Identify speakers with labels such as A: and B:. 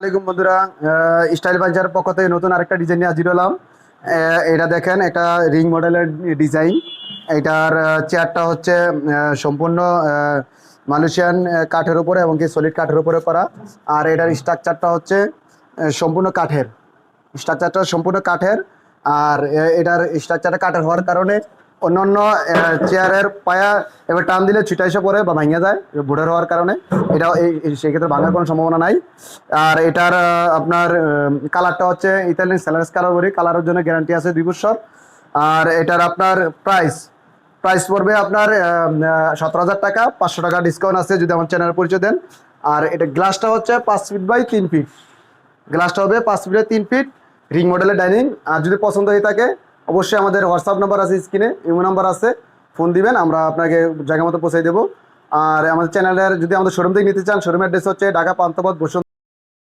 A: আসসালামাইকুম বন্ধুরা স্টাইল বাজার পক্ষ থেকে নতুন আরেকটা ডিজাইন নিয়ে হাজির হলাম। এটা দেখেন, এটা রিং মডেলের ডিজাইন এটার চেয়ারটা হচ্ছে সম্পূর্ণ মালয়েশিয়ান কাঠের উপরে এবং কি সলিড কাঠের উপরে করা। আর এটার স্ট্রাকচারটা হচ্ছে সম্পূর্ণ কাঠের। স্ট্রাকচারটা সম্পূর্ণ কাঠের। আর এটার স্ট্রাকচারটা কাঠের হওয়ার কারণে অন্যান্য চেয়ারের পায়া এবার টান দিলে ছুটা এসে পড়ে বা ভাঙে যায়, বুড়ের হওয়ার কারণে। এটা এই- এই- সেক্ষেত্রে ভাঙার কোনো সম্ভাবনা নাই। আর এটার আপনার কালারটা হচ্ছে ইতালিয়ান স্যালারেস কালার বলি কালারের জন্য গ্যারান্টি আছে দুই বছর। আর এটার আপনার প্রাইস প্রাইস পড়বে আপনার সতেরো হাজার টাকা, পাঁচশো টাকা ডিসকাউন্ট আছে যদি আমার চ্যানেল পরিচয় দেন। আর এটা গ্লাসটা হচ্ছে পাঁচ ফিট বাই তিন ফিট গ্লাসটা হবে পাঁচ ফিটের তিন ফিট রিং মডেলের ডাইনিং আর যদি পছন্দ হয়ে থাকে অবশ্যই আমাদের হোয়াটসঅ্যাপ নাম্বার আছে স্ক্রিনে ইমো নাম্বার আছে ফোন দিবেন, আমরা আপনাকে জায়গা মতো পৌঁছে দেবো। আর আমাদের চ্যানেলের যদি আমাদের শোরুম থেকে নিতে চান শোরুমের অ্যাড্রেস হচ্ছে ঢাকা পান্তপথ বসুন